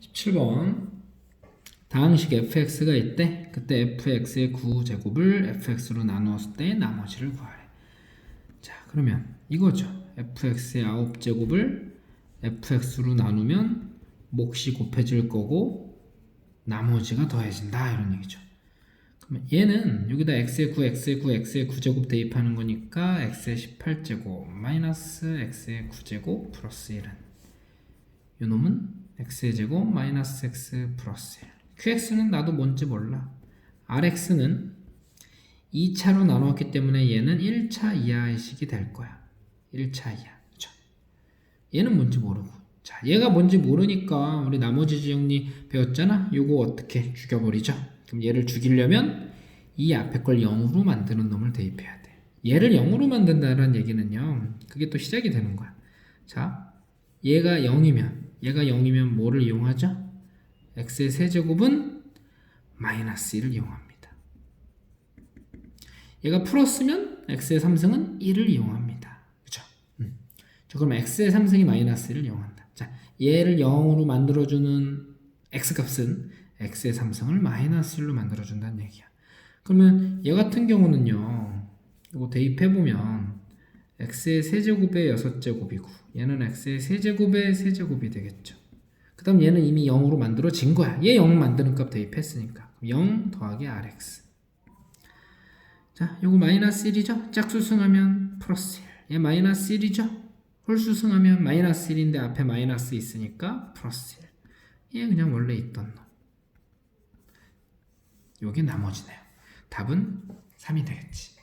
17번 다항식 fx가 있대. 그때 fx의 9제곱을 fx로 나누었을 때 나머지를 구하래. 자, 그러면 이거죠. fx의 9제곱을 fx로 나누면 몫이 곱해질 거고 나머지가 더해진다 이런 얘기죠. 그러면 얘는 여기다 x의 9, x의 9, x의 9제곱 대입하는 거니까 x의 18제곱 마이너스 x의 9제곱 플러스 1은 요 놈은 x의 제곱 마이너스 x 플러스 1 qx는 나도 뭔지 몰라. rx는 2차로 나누었기 때문에 얘는 1차 이하의 식이 될 거야. 1차 이하. 그쵸? 얘는 뭔지 모르고. 자 얘가 뭔지 모르니까 우리 나머지 정리 배웠잖아? 요거 어떻게 죽여버리죠? 그럼 얘를 죽이려면 이 앞에 걸 0으로 만드는 놈을 대입해야 돼. 얘를 0으로 만든다는 얘기는요 그게 또 시작이 되는 거야. 자 얘가 0이면 얘가 0이면 뭐를 이용하죠? x의 세제곱은 마이너스 1을 이용합니다. 얘가 플러스면 x의 3승은 1을 이용합니다. 그죠? 음. 자, 그럼 x의 3승이 마이너스 1을 이용한다. 자, 얘를 0으로 만들어주는 x값은 x의 3승을 마이너스 1로 만들어준다는 얘기야. 그러면 얘 같은 경우는요. 이거 대입해보면 x의 세제곱의 6제곱이고 얘는 x의 세제곱의 세제곱이 되겠죠. 그 다음 얘는 이미 0으로 만들어진 거야. 얘 0 만드는 값 대입했으니까. 0 더하기 rx. 자, 요거 마이너스 1이죠? 짝수승하면 플러스 1. 얘 마이너스 1이죠? 홀수승하면 마이너스 1인데 앞에 마이너스 있으니까 플러스 1. 얘 그냥 원래 있던 놈. 요게 나머지네요. 답은 3이 되겠지.